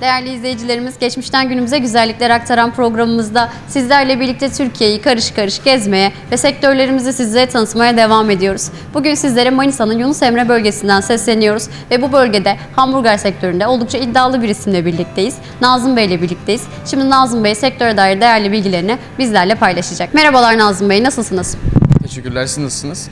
Değerli izleyicilerimiz, geçmişten günümüze güzellikler aktaran programımızda sizlerle birlikte Türkiye'yi karış karış gezmeye ve sektörlerimizi sizlere tanıtmaya devam ediyoruz. Bugün sizlere Manisa'nın Yunus Emre bölgesinden sesleniyoruz ve bu bölgede hamburger sektöründe oldukça iddialı bir isimle birlikteyiz. Nazım Bey ile birlikteyiz. Şimdi Nazım Bey sektöre dair değerli bilgilerini bizlerle paylaşacak. Merhabalar Nazım Bey, nasılsınız? Teşekkürler, siz nasılsınız?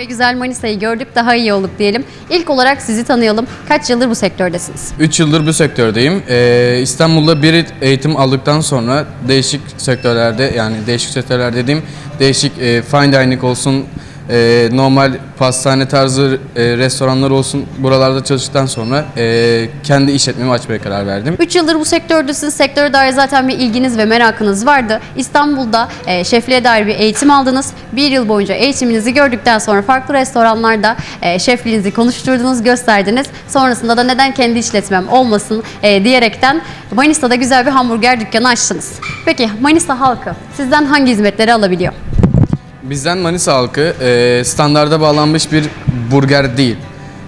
Ve güzel Manisa'yı gördük, daha iyi olduk diyelim. İlk olarak sizi tanıyalım. Kaç yıldır bu sektördesiniz? 3 yıldır bu sektördeyim. Ee, İstanbul'da bir eğitim aldıktan sonra değişik sektörlerde yani değişik sektörler dediğim değişik e, fine dining olsun, e, normal pastane tarzı e, restoranlar olsun buralarda çalıştıktan sonra e, kendi işletmemi açmaya karar verdim. 3 yıldır bu sektördesiniz. Sektöre dair zaten bir ilginiz ve merakınız vardı. İstanbul'da e, şefliğe dair bir eğitim aldınız. Bir yıl boyunca eğitiminizi gördükten sonra farklı restoranlarda e, şefliğinizi konuşturdunuz, gösterdiniz. Sonrasında da neden kendi işletmem olmasın e, diyerekten Manisa'da güzel bir hamburger dükkanı açtınız. Peki Manisa halkı sizden hangi hizmetleri alabiliyor? Bizden Manisa halkı e, standarda bağlanmış bir burger değil,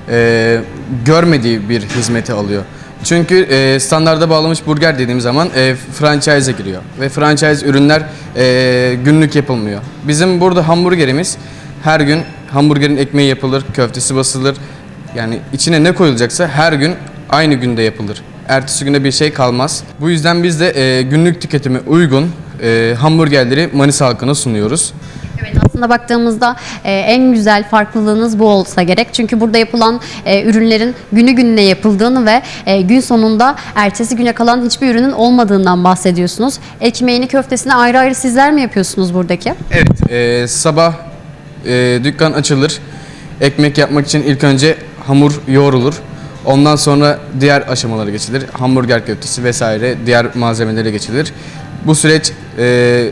e, görmediği bir hizmeti alıyor. Çünkü e, standarda bağlamış burger dediğim zaman e, franchise'e giriyor ve franchise ürünler e, günlük yapılmıyor. Bizim burada hamburgerimiz her gün hamburgerin ekmeği yapılır, köftesi basılır. Yani içine ne koyulacaksa her gün aynı günde yapılır. Ertesi güne bir şey kalmaz. Bu yüzden biz de e, günlük tüketime uygun e, hamburgerleri Manisa halkına sunuyoruz. Aslında baktığımızda e, en güzel farklılığınız bu olsa gerek. Çünkü burada yapılan e, ürünlerin günü gününe yapıldığını ve e, gün sonunda ertesi güne kalan hiçbir ürünün olmadığından bahsediyorsunuz. Ekmeğini köftesini ayrı ayrı sizler mi yapıyorsunuz buradaki? Evet, e, sabah e, dükkan açılır. Ekmek yapmak için ilk önce hamur yoğrulur. Ondan sonra diğer aşamalara geçilir. Hamburger köftesi vesaire diğer malzemelere geçilir. Bu süreç e,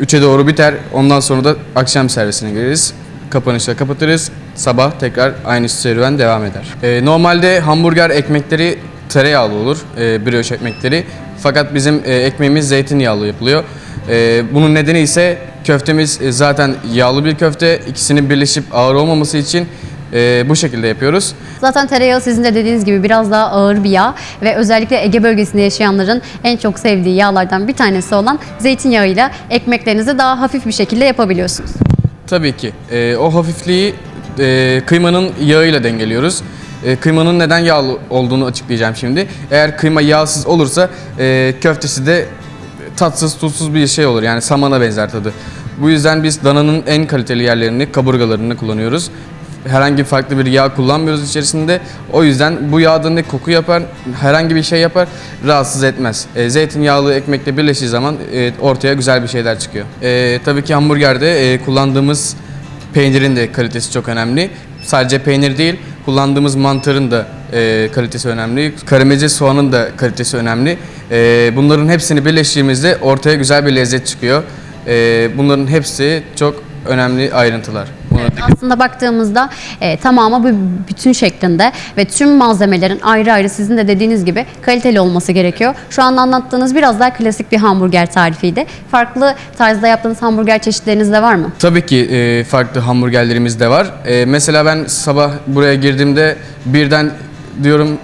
3'e doğru biter. Ondan sonra da akşam servisine gireriz. Kapanışla kapatırız. Sabah tekrar aynı serüven devam eder. E, normalde hamburger ekmekleri tereyağlı olur. E, brioche ekmekleri. Fakat bizim e, ekmeğimiz zeytinyağlı yapılıyor. E, bunun nedeni ise köftemiz e, zaten yağlı bir köfte. İkisinin birleşip ağır olmaması için e, bu şekilde yapıyoruz. Zaten tereyağı sizin de dediğiniz gibi biraz daha ağır bir yağ ve özellikle Ege bölgesinde yaşayanların en çok sevdiği yağlardan bir tanesi olan zeytinyağıyla ekmeklerinizi daha hafif bir şekilde yapabiliyorsunuz. Tabii ki. E, o hafifliği e, kıymanın yağıyla dengeliyoruz. E, kıymanın neden yağlı olduğunu açıklayacağım şimdi. Eğer kıyma yağsız olursa e, köftesi de tatsız tuzsuz bir şey olur. Yani samana benzer tadı. Bu yüzden biz dananın en kaliteli yerlerini, kaburgalarını kullanıyoruz. Herhangi farklı bir yağ kullanmıyoruz içerisinde. O yüzden bu yağda ne koku yapar, herhangi bir şey yapar, rahatsız etmez. E, zeytinyağlı ekmekle birleştiği zaman e, ortaya güzel bir şeyler çıkıyor. E, tabii ki hamburgerde e, kullandığımız peynirin de kalitesi çok önemli. Sadece peynir değil, kullandığımız mantarın da e, kalitesi önemli. Karamelize soğanın da kalitesi önemli. E, bunların hepsini birleştirdiğimizde ortaya güzel bir lezzet çıkıyor. E, bunların hepsi çok önemli ayrıntılar. Aslında baktığımızda e, tamamı bir bütün şeklinde ve tüm malzemelerin ayrı ayrı sizin de dediğiniz gibi kaliteli olması gerekiyor. Şu an anlattığınız biraz daha klasik bir hamburger tarifiydi. Farklı tarzda yaptığınız hamburger çeşitleriniz de var mı? Tabii ki e, farklı hamburgerlerimiz de var. E, mesela ben sabah buraya girdiğimde birden diyorum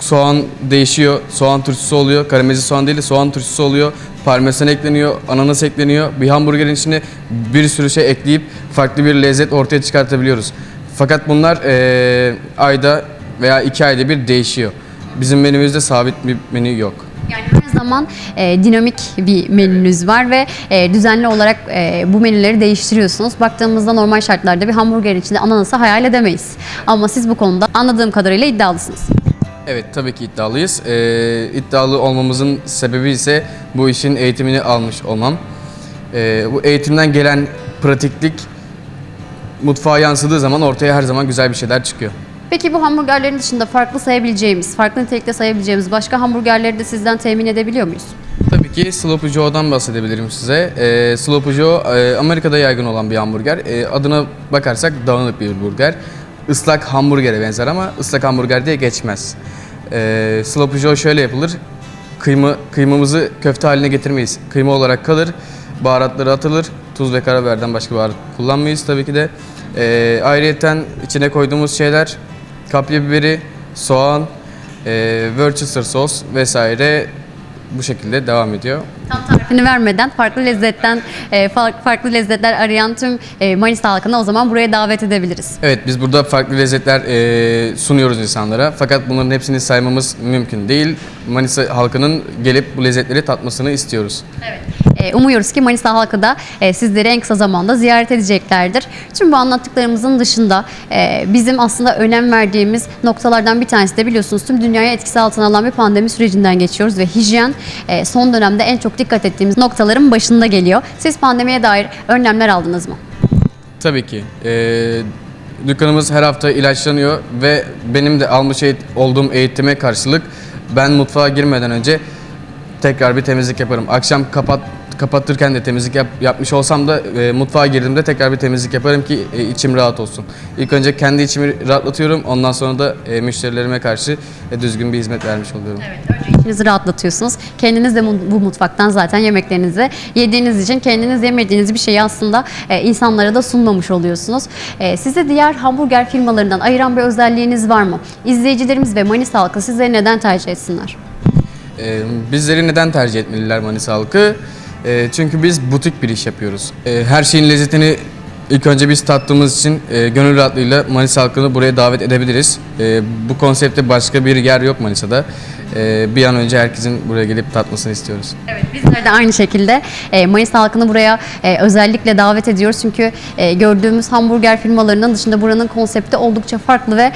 soğan değişiyor, soğan turşusu oluyor, karamelize soğan değil de soğan turşusu oluyor, parmesan ekleniyor, ananas ekleniyor. Bir hamburgerin içine bir sürü şey ekleyip farklı bir lezzet ortaya çıkartabiliyoruz. Fakat bunlar e, ayda veya iki ayda bir değişiyor. Bizim menümüzde sabit bir menü yok. Yani her zaman e, dinamik bir menünüz var ve e, düzenli olarak e, bu menüleri değiştiriyorsunuz. Baktığımızda normal şartlarda bir hamburger içinde ananası hayal edemeyiz. Ama siz bu konuda anladığım kadarıyla iddialısınız. Evet tabii ki iddialıyız. Ee, iddialı olmamızın sebebi ise bu işin eğitimini almış olmam. Ee, bu eğitimden gelen pratiklik mutfağa yansıdığı zaman ortaya her zaman güzel bir şeyler çıkıyor. Peki bu hamburgerlerin dışında farklı sayabileceğimiz, farklı nitelikte sayabileceğimiz başka hamburgerleri de sizden temin edebiliyor muyuz? Tabii ki Sloppy Joe'dan bahsedebilirim size. Ee, Sloppy Joe e, Amerika'da yaygın olan bir hamburger. E, adına bakarsak dağınık bir burger. Islak hamburgere benzer ama ıslak hamburger diye geçmez. E, Sloppy Joe şöyle yapılır. Kıyma, kıymamızı köfte haline getirmeyiz. Kıyma olarak kalır. Baharatları atılır. Tuz ve karabiberden başka baharat kullanmayız tabii ki de. E, ayrıyeten içine koyduğumuz şeyler kapya biberi, soğan, E, Worcester sos vesaire bu şekilde devam ediyor. Tam tarifini vermeden farklı lezzetten e, fa- farklı lezzetler arayan tüm e, Manisa halkını o zaman buraya davet edebiliriz. Evet biz burada farklı lezzetler e, sunuyoruz insanlara. Fakat bunların hepsini saymamız mümkün değil. Manisa halkının gelip bu lezzetleri tatmasını istiyoruz. E, umuyoruz ki Manisa halkı da e, sizleri en kısa zamanda ziyaret edeceklerdir. Tüm bu anlattıklarımızın dışında e, bizim aslında önem verdiğimiz noktalardan bir tanesi de biliyorsunuz tüm dünyaya etkisi altına alan bir pandemi sürecinden geçiyoruz ve hijyen e, son dönemde en çok dikkat ettiğimiz noktaların başında geliyor. Siz pandemiye dair önlemler aldınız mı? Tabii ki. Ee, dükkanımız her hafta ilaçlanıyor ve benim de almış eğit- olduğum eğitime karşılık ben mutfağa girmeden önce tekrar bir temizlik yaparım. Akşam kapat kapatırken de temizlik yap- yapmış olsam da e, mutfağa girdiğimde tekrar bir temizlik yaparım ki e, içim rahat olsun. İlk önce kendi içimi rahatlatıyorum. Ondan sonra da e, müşterilerime karşı e, düzgün bir hizmet vermiş oluyorum. Önce içinizi rahatlatıyorsunuz. Kendiniz de bu mutfaktan zaten yemeklerinizi yediğiniz için kendiniz yemediğiniz bir şeyi aslında e, insanlara da sunmamış oluyorsunuz. E, sizi diğer hamburger firmalarından ayıran bir özelliğiniz var mı? İzleyicilerimiz ve Manisa halkı sizleri neden tercih etsinler? Ee, bizleri neden tercih etmeliler Manisa halkı? Ee, çünkü biz butik bir iş yapıyoruz. Her şeyin lezzetini ilk önce biz tattığımız için e, gönül rahatlığıyla Manisa halkını buraya davet edebiliriz. Bu konsepte başka bir yer yok Manisa'da. Ee, bir an önce herkesin buraya gelip tatmasını istiyoruz. Evet, bizler de aynı şekilde e, Manisa halkını buraya e, özellikle davet ediyoruz. Çünkü e, gördüğümüz hamburger firmalarının dışında buranın konsepti oldukça farklı ve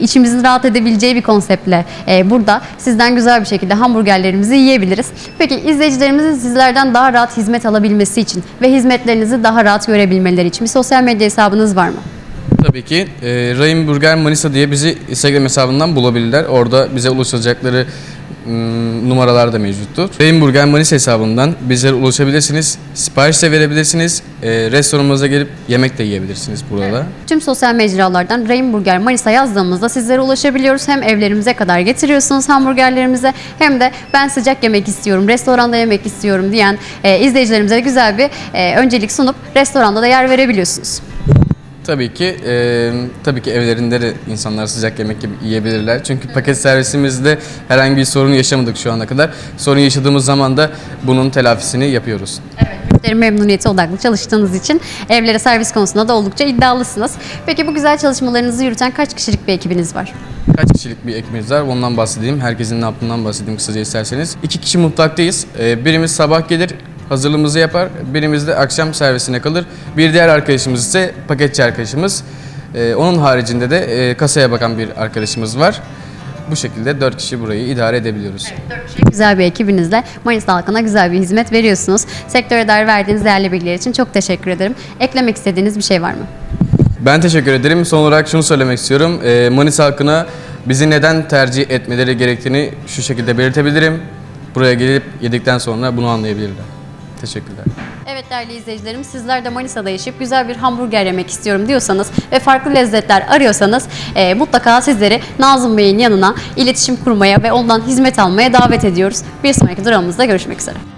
içimizin rahat edebileceği bir konseptle burada sizden güzel bir şekilde hamburgerlerimizi yiyebiliriz. Peki izleyicilerimizin sizlerden daha rahat hizmet alabilmesi için ve hizmetlerinizi daha rahat görebilmeleri için bir sosyal medya hesabınız var mı? Tabii ki e, Rahim Burger Manisa diye bizi Instagram hesabından bulabilirler. Orada bize ulaşacakları mm, numaralar da mevcuttur. Rahim Burger Manisa hesabından bizlere ulaşabilirsiniz. Sipariş de verebilirsiniz. E, restoranımıza gelip yemek de yiyebilirsiniz burada. Tüm sosyal mecralardan Rainburger Manisa yazdığımızda sizlere ulaşabiliyoruz. Hem evlerimize kadar getiriyorsunuz hamburgerlerimize hem de ben sıcak yemek istiyorum, restoranda yemek istiyorum diyen e, izleyicilerimize güzel bir e, öncelik sunup restoranda da yer verebiliyorsunuz. Tabii ki e, tabii ki evlerinde de insanlar sıcak yemek yiyip- yiyebilirler. Çünkü paket servisimizde herhangi bir sorun yaşamadık şu ana kadar. Sorun yaşadığımız zaman da bunun telafisini yapıyoruz. Evet, müşteri memnuniyeti odaklı çalıştığınız için evlere servis konusunda da oldukça iddialısınız. Peki bu güzel çalışmalarınızı yürüten kaç kişilik bir ekibiniz var? Kaç kişilik bir ekibimiz var ondan bahsedeyim. Herkesin ne yaptığından bahsedeyim kısaca isterseniz. İki kişi mutfaktayız. Birimiz sabah gelir hazırlığımızı yapar. Birimiz de akşam servisine kalır. Bir diğer arkadaşımız ise paketçi arkadaşımız. Ee, onun haricinde de e, kasaya bakan bir arkadaşımız var. Bu şekilde dört kişi burayı idare edebiliyoruz. Güzel bir ekibinizle Manisa halkına güzel bir hizmet veriyorsunuz. Sektöre dair verdiğiniz değerli bilgiler için çok teşekkür ederim. Eklemek istediğiniz bir şey var mı? Ben teşekkür ederim. Son olarak şunu söylemek istiyorum. Ee, Manisa halkına bizi neden tercih etmeleri gerektiğini şu şekilde belirtebilirim. Buraya gelip yedikten sonra bunu anlayabilirler. Teşekkürler. Evet değerli izleyicilerim sizler de Manisa'da yaşayıp güzel bir hamburger yemek istiyorum diyorsanız ve farklı lezzetler arıyorsanız e, mutlaka sizleri Nazım Bey'in yanına iletişim kurmaya ve ondan hizmet almaya davet ediyoruz. Bir sonraki durağımızda görüşmek üzere.